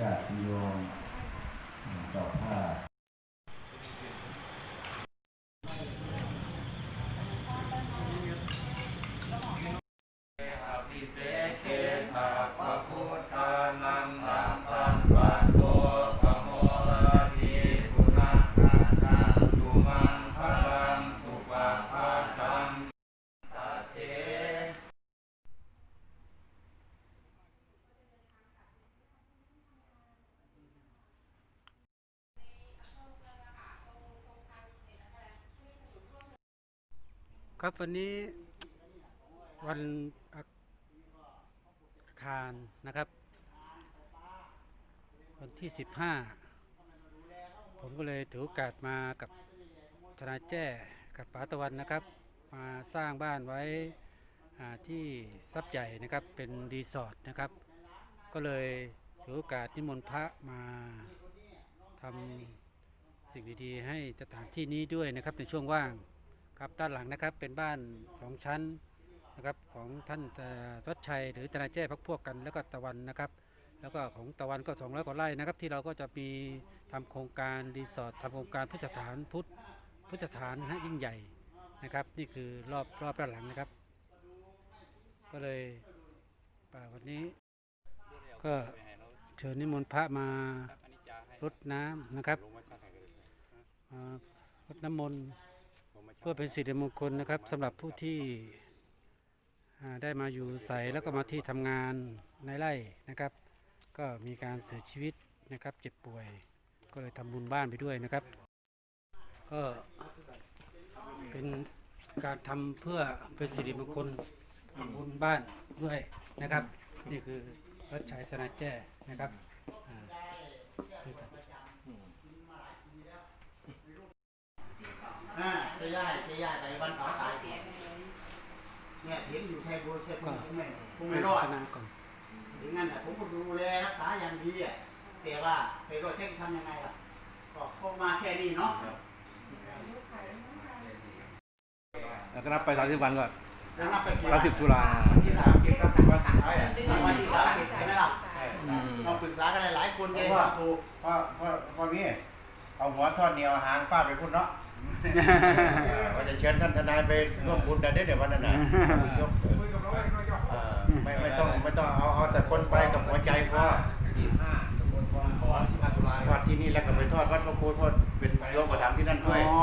ญาติโยมต่อผ้า ครับวันนี้วันอังคารนะครับ วันที่ 15 ผมก็เลยถือโอกาสมากับธนาแจ้กับป๋าตะวันนะครับ มาสร้างบ้านไว้อ่ที่ซับใหญ่นะครับเป็นรีสอร์ทนะครับ ก็เลยถือโอกาสนิมนต์พระมาทำสิ่งดีๆ ให้สถานที่นี้ด้วยนะครับในช่วงว่าง ครับด้านหลังนะครับเป็นบ้านสองชั้นนะครับของท่านเอ่อวัดชัย หรือตนาแจ้พักพวกกันแล้วก็ตะวันนะครับ แล้วก็ของตะวันก็200กว่าไร่นะครับ ที่เราก็จะมีทำโครงการรีสอร์ททำโครงการพุทธสถานพุทธพุทธสถานนะฮะยิ่งใหญ่นะครับ นี่คือรอบรอบด้านหลังนะครับ ก็เลยป่าวันนี้ ก็เชิญนิมนต์พระมารดน้ำนะครับรดน้ำมนต์ เพื่อเป็นสิริมงคลนะครับสำหรับผู้ที่ได้มาอยู่ใสแล้วก็มาที่ทำงานในไร่นะครับ ก็มีการเสียชีวิตนะครับเจ็บป่วย ก็เลยทำบุญบ้านไปด้วยนะครับ ก็เป็นการทำเพื่อเป็นสิริมงคลทำบุญบ้านด้วยนะครับ นี่คือรัชชัยสนาแจ้นะครับ อ่านี่ครับอ่าจะย้ายจะย้ายไปวันเสาร์ตายเนี่ยเห็นอยู่ชัยบัวชัยบัวคงไม่คงไม่รอดพัฒนาก่อนถึงงั้นแต่ผมก็ดูแลรักษาอย่างดีอะแต่ว่าไปรอดเทคทำยังไงล่ะก็เข้ามาแค่นี้เนาะแล้วก็นับไปสามสิบวันก่อนแล้วนับไปกี่สามสิบตุลาวันที่สามสิบก็วันไอ้วันที่สามสิบใช่ไหมล่ะเราปรึกษากันหลายๆคนเลยว่าถูกเพราะ หัวทอดเหนียวหางฟาดไปพุ่นเนาะว่าจะเชิญท่านทนายไปร่วมบุญแต่เดี๋ยววันนั้นนะยกเออไม่ไม่ต้องไม่ต้องเอาเอาแต่คนไปกับหัวใจพอยี่ห้าทอดที่นี่แล้วก็ไปทอดวัดพระโคเพราะเป็นโยมประถามที่นั่นด้วยอ๋อ